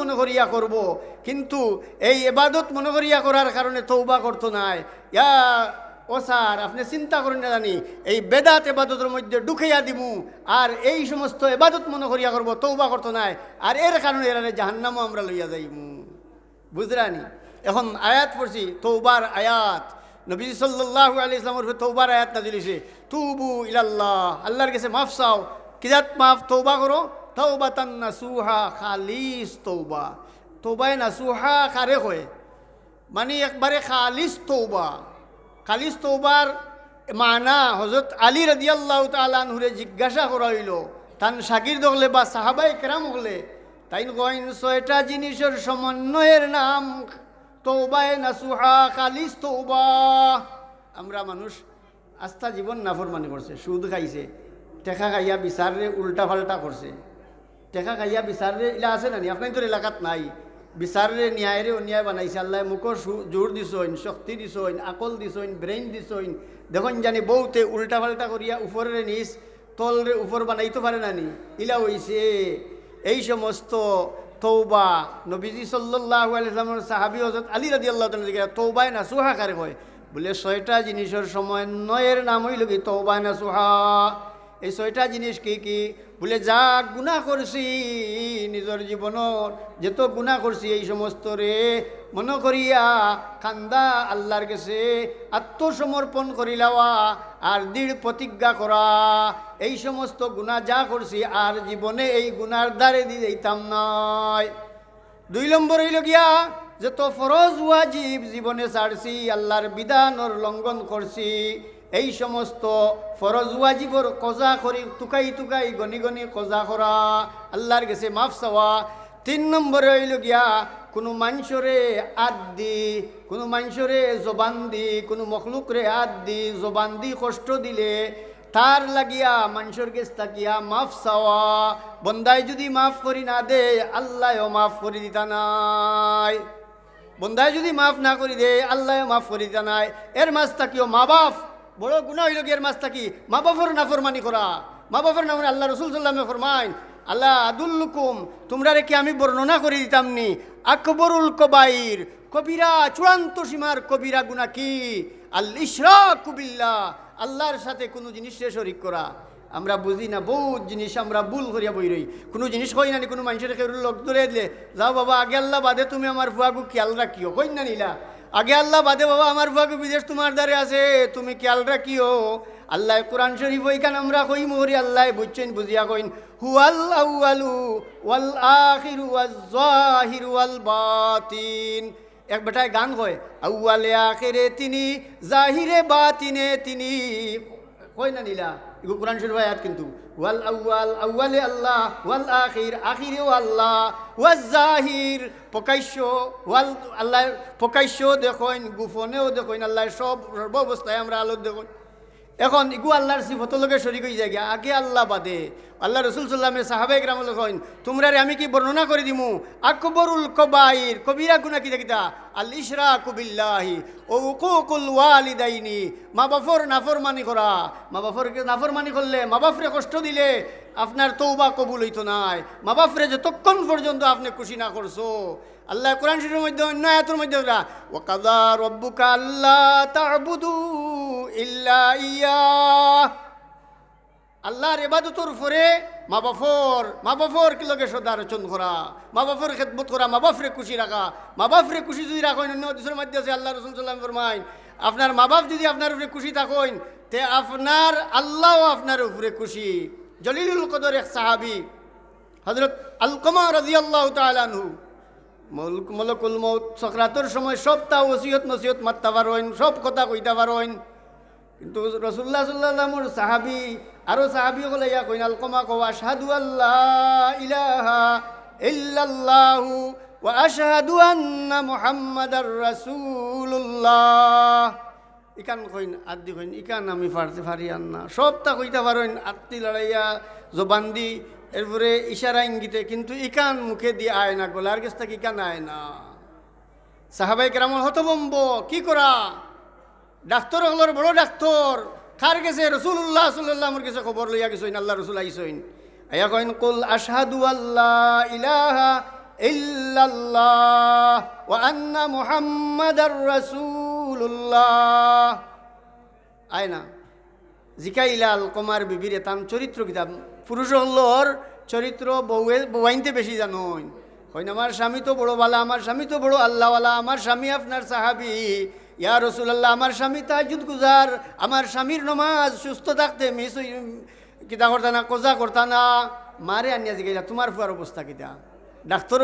মনে করিয়া করব। কিন্তু এই এবাদত মনে করিয়া করার কারণে তৌবা করতো নাই। ইয়া ও স্যার, আপনি চিন্তা করেন না জানি, এই বেদাত এবাদতের মধ্যে ঢুকাইয়া দিমু। আর এই সমস্ত এবাদত মনে করিয়া করব তৌবা করতো নাই। আর এর কারণে এরা জাহান্নামও আমরা লইয়া যাইমু। বুঝরানি এখন আয়াত পড়ছি তৌবার আয়াত। নবী সাল্লাহ আলি ইসলামের তৌবার আয়াত না দিলিছে তুবু ইলাল্লাহ আল্লাহর কাছে মাফ চাও। কিজাত মাফ তৌবা করো। তৌবাতান নাসুহা খালিস তৌবা তৌবায় নাসুহা কারে কয় মানে একবারে খালিস তৌবা খালিস তৌবার মানা হজরত আলী রাদিয়াল্লাহ তালানহুরে জিজ্ঞাসা করা হইল, তান শাকির হলে বা সাহাবাই কেরাম হলে? তাই কইন, ছয়টা জিনিসের সমন্বয়ের নাম তৌবায় নাসুহা খালিস তৌবা আমরা মানুষ আস্থা জীবন নাফরমানি করছে, সুদ খাইছে টেকা খাইয়া বিচারে উল্টা পাল্টা করছে। টেকা খাইয়া বিচারে ইলা আছে নানি আপনার তোর এলাকাত নাই বিচারে ন্যায়রে অন্যায় বানাইছে আল্লাহ মুখর জোর দিছইন শক্তি দিছইন আকল দিছইন ব্রেইন দিছইন দেখুন জানি বউতে উল্টা পাল্টা করিয়া উপরে নিস তলরে উপর বানাইতে পারে নানি ইলা হইছে এই সমস্ত তৌবা নবীজি সাল্লাহ আলাইসলামের সাহাবি হজরত আলী রাজি আল্লাহ তৌবায় না সুহাকারে কয় বলে ছয়টা জিনিসের সমন্বয়ের নাম হইল কি তৌবায় না সুহা এই ছয়টা জিনিস কি কি বলে, যা গুণা করছি নিজের জীবনত যেত গুণা করছি এই সমস্ত রে মনে করিয়া কান্দা আল্লাহর কাছে, আত্মসমর্পণ করিলাওয়া আর দৃঢ় প্রতিজ্ঞা করা। এই সমস্ত গুণা যা করছি আর জীবনে এই গুনার দ্বারে দিয়ে দিতাম নয় দুই নম্বর হইল গিয়া যে তো ফরজ ওয়াজিব জীবনে ছাড়ছি, আল্লাহর বিধানর লঙ্ঘন করছি এই সমস্ত ফরজ ওয়াজিবর কজা করি, তুকাই তুকাই, গনি গনি কজা করা, আল্লাহর গেছে মাফ চাওয়া। তিন নম্বরে হইল গিয়া, কোনো মানুষরে আদ দি, কোনো মানুষরে জবান দি, কোনো মখলুকরে আদ দি, জবান দি কষ্ট দিলে, তার লাগিয়া মানুষের গেছ তাকিয়া মাফ চাওয়া। বন্দাই যদি মাফ করি না দে, আল্লাহও মাফ করে দিতা নাই। বন্দাই যদি মাফ না করি দে আল্লাহ মাফ করে দিতা নাই। এর মাছ তাকিও মা বাপ বড় গুণা হইল এর মাছ তাকি মা বাপর নাফরমানি করা। মা বাপর নাম আল্লাহ রসুল সাল্লামে ফরমাইন আল্লাহ আদুল্লুকুম তোমরা রেখে আমি বর্ণনা করে দিতাম নি আকবরুল কবাইর কবিরা চূড়ান্ত সীমার কবিরা গুণা কি? আল ইশরা কুবিল্লা আল্লাহর সাথে কোনো জিনিসে শরিক করা। আমরা বুঝি না বহুত জিনিস আমরা ভুল করিয়া বই রই। কোনো জিনিস কই না নি, কোনো মানুষের লোক ধরে দিলে যাও বাবা আগে আল্লাহ বাদে তুমি আমার ফুয়াগু খেয়াল রাখিও। কই না নিলা? আগে আল্লাহ বাদে বাবা, আমার ফুয়াগু বিদেশ তোমার দ্বারে আছে। তুমি খেয়াল রাখিও, আল্লাহ কোরআন শরীফ ওইখান আমরা কই মোহরি আল্লাহ বুঝছেন, বুঝিয়া কইন হুয়াল আউয়ালু ওয়াল আখিরু ওয়াজ জাহিরু ওয়াল বাতিন। এক বেটায় গান কয়, আউয়ালে আখেরে তিনি, জাহিরে বাতিনে তিনি। কই না নিলা? এগুলো কোরআন শরীফ আয়াত কিন্তু, ওয়াল আউয়াল আউয়ালে আল্লাহ, ওয়াল আখির, আখিরেও আল্লাহ, ওয়াজ জাহির প্রকাশ্য, ওয়াল আল্লাহ, প্রকাশ্য দেখেন গুফনেও দেখেন আল্লাহ সব, সর্বাবস্থায় আমরা আলো দেখইন। এখন ইগু আল্লাহর সিফত লগে শরিক হয়ে যায়। আগে আল্লাহ বাদে। আল্লাহ রসুল সাল্লামের সাহাবে রাম কইন তোমরা আমি কি বর্ণনা করে দিমু? আকবরুল কবাইর। কবিরা গুনা কি দেখিতা? আল ইসরা কুবিল্লাহি ও উকুকুল ওয়ালিদাইনি। মা বাফর নাফরমানি করা। মা বাফরকে নাফরমানি করলে মা বাফরে কষ্ট দিলে। আপনার তৌবা কবুল হইতো নাই। মা বাপরে যতক্ষণ পর্যন্ত আপনি খুশি না করছ, আল্লাহ কোরআন শরীফের মধ্যে অন্য আয়াতের মধ্যে ওরা ওয়াকাদা রব্বুকা আল্লাহ তা'বুদু ইল্লা ইয়া আল্লাহর এবাদতর উপরে মা বাফর মা বাফর কি লগে সদা আলোচন করা, মা বাফর খেদমত করা, মা বাপরে খুশি রাখা। মা বাপরে খুশি যদি রাখেন, অন্য দেশের মধ্যে আছে, আল্লাহ রসুল সাল্লাম ফরমাইন আপনার মা বাপ যদি আপনার উপরে খুশি থাকেন, তে আপনার আল্লাহও আপনার উপরে খুশি। জলিলুল কদর এক সাহাবি হজরত আলকমা রাজি আল্লাহ তালানহু মলক মলকুল মৌত সকরাতর সময় সব তা ওসিয়ত নসিয়ত মারতে পারেন সব কথা কইতে পারেন কিন্তু রসুল্লাহ সাল্লামর সাহাবি, আরও সাহাবি হলে ইয়া কইন, আলকমা কো আশহাদু আল্লাহ ইলাহা ইল্লাল্লাহু ওয়া আশহাদু আন্না মুহাম্মাদার রাসূলুল্লাহ। ইকান কইন আদি কইন, ইকান আমি পারতে পারি আর না। সবটা কইতে পারেন আত্মি লড়াইয়া জবান দি এরপরে ইশারা ইঙ্গিতে, কিন্তু ইকান মুখে দিয়ে আয় না, গোলার গেছ থেকে ইকান আয় না। সাহাবাই কেরামল হতবম্ব কি করা? ডাক্তর হলোর বড় ডাক্তর, কার গেছে রসুল্লাহ সাল্লাহ আমার কাছে খবর লইয়া গেছইন আল্লাহ রসুল আইসইন আয়া কইন, কুল আশহাদু আল্লাহ ইলাহা ইল্লাল্লাহ ওয়া আন্না মুহাম্মাদার না জিকাইলাল কমার বিবিরে তাম চরিত্র কিতাব পুরুষ চরিত্র বউয়ে বউয়াইনতে বেশি জানোই হইন আমার স্বামী তো বড় বালা আমার স্বামী তো বড় আল্লাহওয়ালা, আমার স্বামী আপনার সাহাবি। ইয়া রসুলাল্লাহ, আমার স্বামী তাজুদ গুজার, আমার স্বামীর নমাজ সুস্থ থাকতে মিস কিতা করতা না কোজা করতা না মারে আনিয়া জিগাইলা তোমার ফুয়ার অবস্থা কিতা? ডাক্তার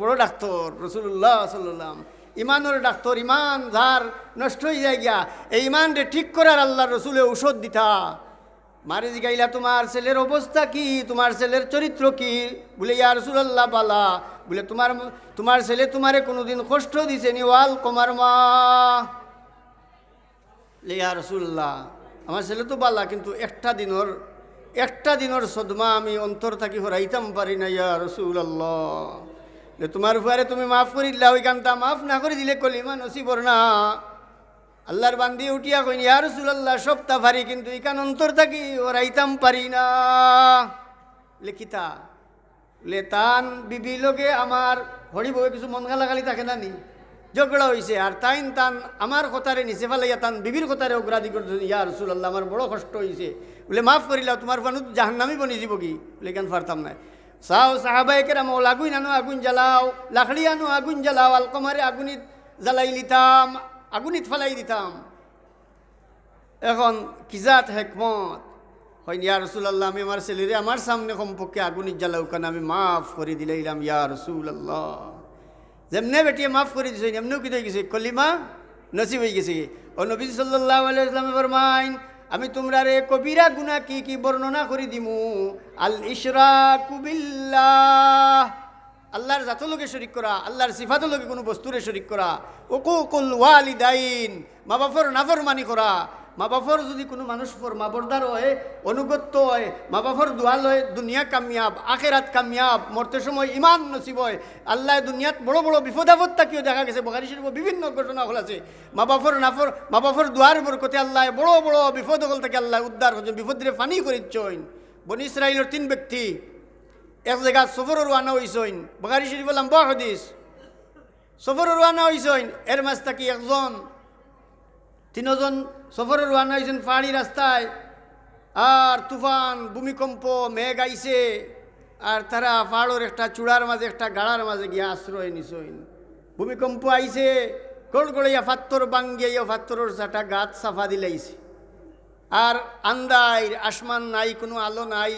বড় ডাক্তার রসুল্লাহ সাল্লাম ইমানের ডাক্তার, ইমান যার নষ্ট হয়ে যায় গিয়া, এই ইমানরে ঠিক করার আল্লাহ রসুলে ঔষধ দিতা। মারে জিগাইলা, তোমার ছেলের অবস্থা কি? তোমার ছেলের চরিত্র কি? বলে, ইয়া রসুল্লাহ বালা। বলে, তোমার তোমার ছেলে তোমারে কোনোদিন কষ্ট দিছে নি, ওয়াল কমার মা। ইয়া রসুল্লাহ আমার ছেলে তো বালা, কিন্তু একটা দিনর, একটা দিনের সদমা আমি অন্তর থাকি হরাইতাম পারি না, ইয়া রসুল্লাহ যে তোমার উপরে তুমি মাফ করি দিলা ওই গানটা মাফ না করে দিলে কলিমা নসিবর না। আল্লাহর বান্দি উঠিয়া কইনি, ইয়া রসুল্লাহ সপ্তাহ পারি কিন্তু ইকান অন্তর থাকি হরাইতাম পারি না। লেখিতা লে তান বিবি লগে আমার হরি বউ কিছু মন গালাগালি থাকে না নি? ঝগড়া হয়েছে আর তাইন তান আমার কথারে নিচে ফেলাইয়া তান বিবির কথারে অগ্রাধি করতে ইয়া রসুল্লাহ আমার বড় কষ্ট হয়েছে বলে, মাফ করিলা তোমার ফানুত জাহান্নামি বনি যাব কি বলে, কেন পারতাম না? সাও সাহাবাই কেরাম ওল আগুন আনো, আগুন জ্বালাও। লাকড়ি আনো, আগুন জ্বালাও। আলকমারে আগুনিত জ্বালাই দিতাম আগুনিত ফেলাই দিতাম। এখন কিজাত হেকমত? হয় ইয়া রসুল্লাহ আমি আমার ছেলেরে আমার সামনে কমপক্ষে আগুনিত জ্বালাও কেন? আমি মাফ করে দিলাইলাম, ইয়া রসুল্লাহ যেমনে বেটিয়ে মাফ করে দিছে এমনিও কি হয়ে গেছে? কলিমা নসিব হয়ে গেছে। ও নবী সাল্লাহ আলাইসলামে ফরমাইন আমি তোমরা রে কবিরা গুনা কি কি বর্ণনা করে দিমু? আল ইসরা কুবিল্লাহ আল্লাহর জাত লোকে শরিক করা, আল্লাহর সিফাত লোকে কোনো বস্তুরে শরিক করা। ওকুকুল ওয়ালিদাইন মা বাপর নাফরমানি করা। মা বাপর যদি কোনো মানুষ ফর মা বর্দার হয় অনুগত্য হয়, মা বাপর দোয়াল হয়, দুনিয়া কামিয়াব আখেরাত কামিয়াব মরতে সময় ইমান নসিব হয়, আল্লাহ দুনিয়াত বড় বড় আপদ তাকিও দেখা গেছে। বগারি শরীফ বিভিন্ন ঘটনা হল আছে। মা বাপর নাফর মা বাপর দুয়ার বরকতে আল্লাহ বড় বড় বিপদ হল থেকে আল্লাহ উদ্ধার করছেন বিপদরে ফানি করিচ্ছইন বনি ইসরাইলের তিন ব্যক্তি, এক জায়গা সফর রোয়ানা হইসইন বগারি শরীফ বললাম বা হদিস সফর রোয়ানা হইসইন এর মাঝ থাকি একজন, তিনজন সফরে রওনা হয়েছেন পাহাড়ি রাস্তায় আর তুফান, ভূমিকম্প, মেঘ আইছে আর তারা পাহাড়ের একটা চূড়ার মাঝে, একটা গাড়ার মাঝে গিয়া আশ্রয় নিছইন ভূমিকম্প আইছে, গড়গড়াইয়া ফাত্তর বাঙ্গিয়া ফাত্তরের চাটা গাছ সাফা দিলাইছে আর আন্দাই আসমান নাই, কোনো আলো নাই,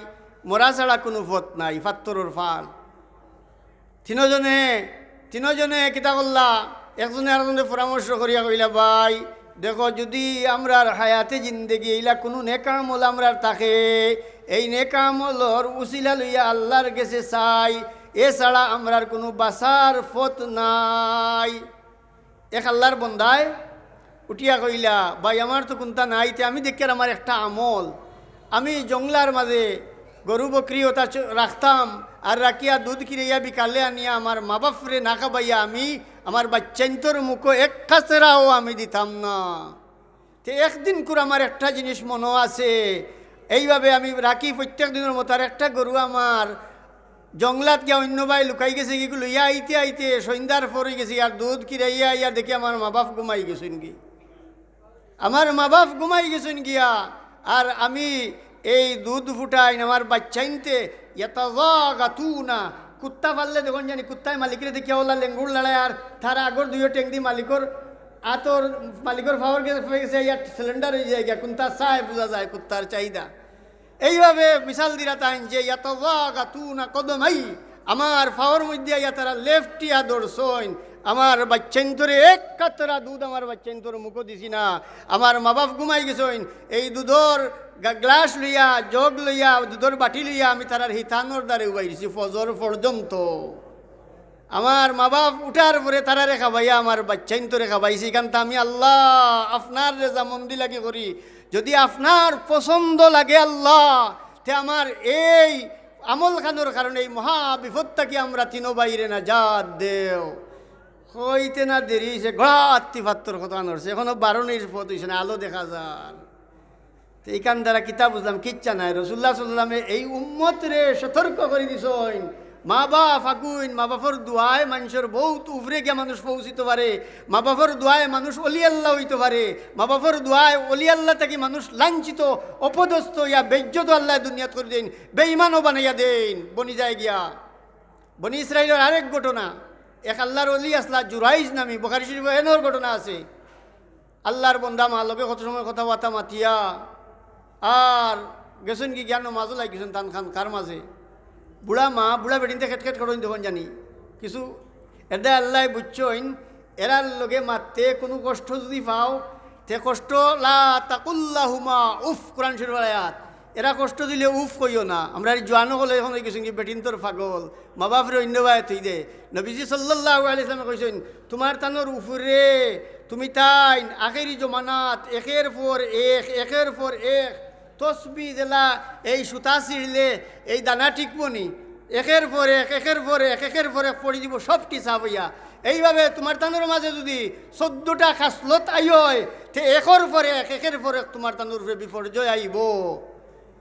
মরা ছাড়া কোনো পথ নাই, ফাত্তরের ফাল তিনজনে তিনজনে কিতা করলা একজনে আরেকজনে পরামর্শ করিয়া কইলা, ভাই দেখো, যদি আমরার হায়াতে জিন্দেগি, এইলা কোনো নেকামল আমরার থাকে। এই নেকামলর উচিলা লইয়া আল্লাহর গেছে চাই। এছাড়া আমরার কোনো বাসার ফত নাই। এক আল্লাহর বন্দায় উঠিয়া কইলা, ভাই, আমার তো কোনটা নাই, তে আমি দেখি আমার একটা আমল। আমি জংলার মাঝে গরু বকরি ওটা রাখতাম, আর রাখিয়া দুধ কিরিয়া বিকালে আনিয়া আমার মা বাপরে না খাবাইয়া আমি আমার বাচ্চান্তর মুখো এক কাছেরাও আমি দিতাম না। তে একদিন করে আমার একটা জিনিস মনে আছে। এইভাবে আমি রাখি, প্রত্যেক দিনের মতো আর একটা গরু আমার জংলাত গিয়া অন্য ভাই লুকাই গেছে কি লইয়া আইতে আইতে, সন্ধ্যার পরে গেছি, আর দুধ কিরাইয়া ইয়া দেখি আমার মা বাপ ঘুমাই গেছেন কি? আমার মা বাপ ঘুমাই গেছেন গিয়া, আর আমি এই দুধ ফুটাই আমার বাচ্চাইনতে গাতু না কুত্তা পারলে দেখুন জানি, কুত্তায় মালিকের দেখিয়া ওলা লেঙ্গুর লড়াই, আর তার আগর দুইও টেংদি মালিকর আতর মালিকর ফাওয়ার গেছে ইয়ার সিলিন্ডার হয়ে যায় কুত্তা চায়, বোঝা যায় কুত্তার চাহিদা। এইভাবে মিশাল দিরা তাইন যে, ইয়াত না কদমাই, আমার ফাওয়ার মধ্যে ইয়া তারা লেফটিয়া দৌড়ছইন আমার বাচ্চান্তরে এক কাতরা দুধ আমার বাচ্চান্তর মুখো দিছি না। আমার মা বাপ ঘুমাই গেছইন এই দুধর গ্লাস লইয়া, জগ লইয়া, দুধর বাটি লইয়া আমি তারার হিতানোর দ্বারে উবাই দিছি, ফজর পর্যন্ত। আমার মা বাপ উঠার পরে তারা রেখা ভাইয়া আমার বাচ্চাইন তো রেখা পাইছি কারণ আমি আল্লাহ, আপনার রেজা মন্দি লাগে করি। যদি আপনার পছন্দ লাগে আল্লাহ, তে আমার এই আমল খানোর কারণে এই মহা বিপদটাকে আমরা তিন বাইরে না জাত দেও। হইতে না দেরি, সে ঘাত্তি ফাত্তর কথা নড়ছে। এখনও বারণের পথ হইছে না, আলো দেখা যার। তো এইখান দ্বারা কিতাব বুঝলাম, কিচ্ছা নাই। রসুল্লাহ সাল্লামে এই উম্মত রে সতর্ক করে দিছইন মা বাপ আগুইন মা বাপর দোয়ায় মানুষের বহুত উফরে গিয়া মানুষ পৌঁছিতে পারে। মা বাপর দোয়ায় মানুষ অলি আল্লাহ হইতে পারে। মা বাপর দোয়ায় অলি থেকে মানুষ লাঞ্ছিত, অপদস্থ ইয়া বেজ্জত আল্লাহ দুনিয়াত করে দিন, বেঈমানও বানাইয়া দেন। বনি যায় গিয়া বনি ইসরায়েলের আরেক ঘটনা। এক আল্লাহর অলি আসলা জুরাইজ নামি, বখারি শরীফ এনর ঘটনা আছে। আল্লাহর বন্দা মা লগে কত সময় কথাবার্তা মাতিয়া, আর গেছেন কি জ্ঞান মাজও লাগিছেন তান খান, কার মাঝে? বুড়া মা, বুড়া বেটিনতে খেট খেট করেন তখন জানি। কিছু, এদা আল্লাহ বুঝছইন, এরার লগে মারতে কোনো কষ্ট যদি পাও, তে কষ্ট, লা তাকুল্লাহুমা, উফ, কোরআন শরীফ আয়াত। এরা কষ্ট দিলে উফ কইও না। আমরা জোয়ানো হলে এখন হয়ে গেছেন কি বেটিন তোর পাগল। মা বাপরে অন্য বায় থই দে। নবীজি সাল্লাহ আলাইসলামে কইছেন, তোমার তানোর উফরে তুমি তাই আখেরি জমানাত, একের পর এক, একের পর এক, তসবি জেলা এই সুতা ছিঁড়লে এই দানা টিকবনি একের পর এক, একের পর এক, একের পর এক পড়ি দিব সব চাপ হইয়া এইভাবে তোমার তানোর মাঝে যদি চোদ্দটা খাসলত আইয় তে একের পর এক, একের পর এক তোমার তানোর বিপর্যয় আইব।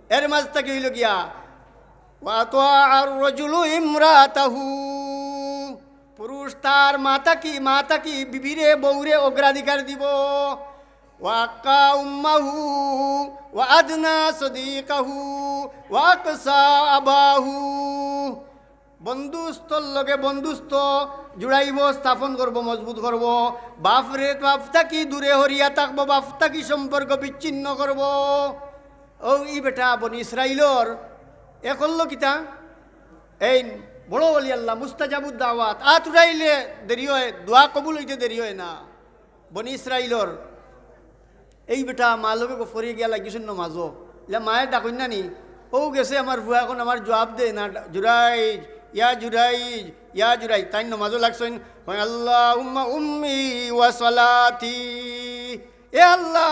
এর মাঝ থেকে হইল গিয়া ইমরাতাহু। পুরুষ তার মাতা কি বিবিরে বৌরে অগ্রাধিকার দিব? ওয়াক্কা উম্মাহু ওয়া আদনা সদিকাহু ওয়াকসা আবাহু। লগে জুড়াইব, স্থাপন করব, মজবুত করব। বাপরে বাপ থাকি দূরে হরিয়া থাকব বাপ থাকি সম্পর্ক বিচ্ছিন্ন করব? ও ই বেটা বনি ইসরাইলর। এ করল কিতা? এই বড় বলি আল্লাহ, মুস্তাজাবুদ দাওয়াত। আত উঠাইলে দেরি হয়, দোয়া কবুল হইতে দেরি হয় না। বনি ইসরাইলর। এই বেটা মা লোকে ফরিয়ে গিয়া লাগিছিল ন মাজো ইলা মায়ের ডাকুন না নি? ও গেছে আমার ভুয়া, এখন আমার জবাব দে না। জুরাইজ, ইয়া জুরাইজ, ইয়া জুরাই তাই নমাজও লাগছেন আল্লাহ উম্মি ওয়া সালাতি। এ আল্লাহ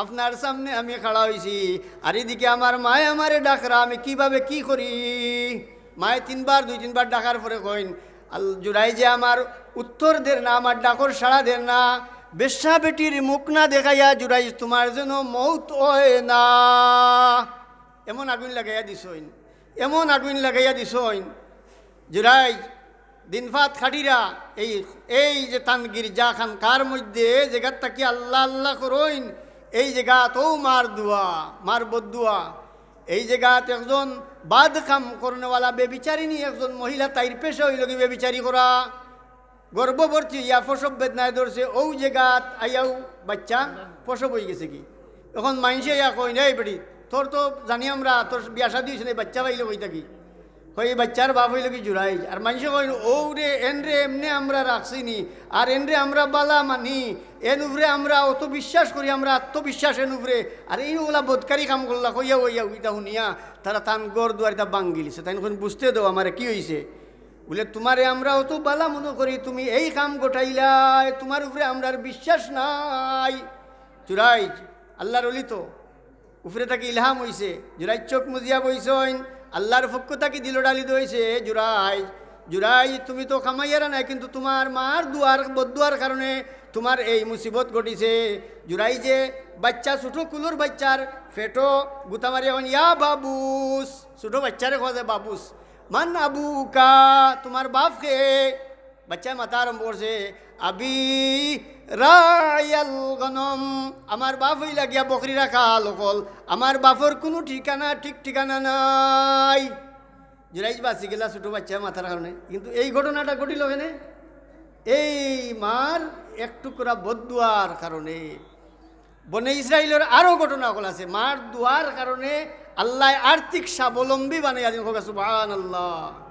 আপনার সামনে আমি খাড়া হয়েছি আর এদিকে আমার মায়ে আমারে ডাকরা, আমি কীভাবে কি করি? মায়ে তিনবার, দুই তিনবার ডাকার পরে কইন, আল জুড়াই যে আমার উত্তর দের না, আমার ডাকর সাড়া দের না, বেশ্যা বেটির মুখ না দেখাইয়া জুড়াই তোমার যেন মৌত হয় না। এমন আগুন লাগাইয়া দিছইন এমন আগুন লাগাইয়া দিছইন জুড়াই দিনফাত খাটিরা, এই এই যে তান গির্জা খান কার মধ্যে জায়গার তাকি আল্লাহ আল্লাহ করইন এই জায়গাত ও মার দুয়া, মার বদুয়া এই জায়গাত একজন বাদ কাম করনেওয়ালা বেবিচারিনী একজন মহিলা তাইর পেশা হইল কি বেবিচারি করা। গর্ভবর্তী ইয়া প্রসব বেদনায় ধরছে ও জায়গাত আইয়াও বাচ্চা প্রসব হয়ে গেছে কি। এখন মাইনসে ইয়া কই নাই বেটি, তোর তো জানি আমরা, তোর বিয়া শাদি হয়েছে বাচ্চা পাইলে কই থাকি কই বাচ্চার বাপ হইল কি জুড়াই আর মানুষে কই ও রে এন রে এমনি আমরা রাখছি নি, আর এন রে আমরা বালা মানি, এন উপরে আমরা অত বিশ্বাস করি, আমরা আত্মবিশ্বাস এন উপরে আর এই ওলা বোধকারী কাম করলা, কইয়া ওইয়া ওইটা শুনিয়া, তারা তান গড় দুয়ারিটা বাঙ্গিলিছে তাই এখন বুঝতে দেও আমার কি হয়েছে বলে, তোমারে আমরা অত বালা মনে করি, তুমি এই কাম গোটাইলাই, তোমার উপরে আমরা বিশ্বাস নাই। চুরাই আল্লাহর অলি তো উপরে তাকে ইলহাম হইছে জুরাই চোখ মুজিয়া বইছইন আল্লাহর পক্ষ তাকে দিল ডালি দইছে জুরাই জুরাই তুমি তো খামাইয়ারা নাই, কিন্তু তোমার মার দুয়ার বদুয়ার কারণে তোমার এই মুসিবত ঘটিছে। জুরাই যে বাচ্চা, ছোটো কুলোর বাচ্চার ফেটো গুতামারি এখন, ইয়া বাবুস, ছোটো বাচ্চারে খোঁজে বাবুস। মান আবু কা তোমার বাপ কে বাচ্চা মাথা আরম্ভ করছে, আবি আমার বাপ লাগিয়া বকরি রাখা লোকল। আমার বাপর কোনো ঠিকানা, ঠিক ঠিকানা নাই। জুরাইজ বাঁচি গেলা ছোটো বাচ্চা মাথার কারণে। কিন্তু এই ঘটনাটা ঘটিল কেনে? এই মার এক টুকরা বদুয়ার কারণে। বনে ইসরায়েলের আরও ঘটনা হল আছে। মার দুয়ার কারণে আল্লাহ আর্থিক স্বাবলম্বী বানাই সুবান আল্লাহ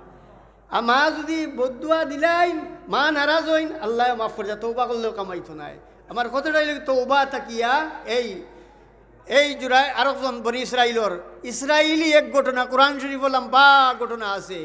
আর মা যদি বদুয়া দিলাইন, মা নারাজ হইন, আল্লাহ মাফ করে যা তৌবা করলেও কামাইতো নাই। আমার কথাটা হইল তৌবা তাকিয়া, এই এই জুড়ায় আরেকজন বনি ইসরায়েলর ইসরায়েলি এক ঘটনা, কোরআন শরীফ বা ঘটনা আছে।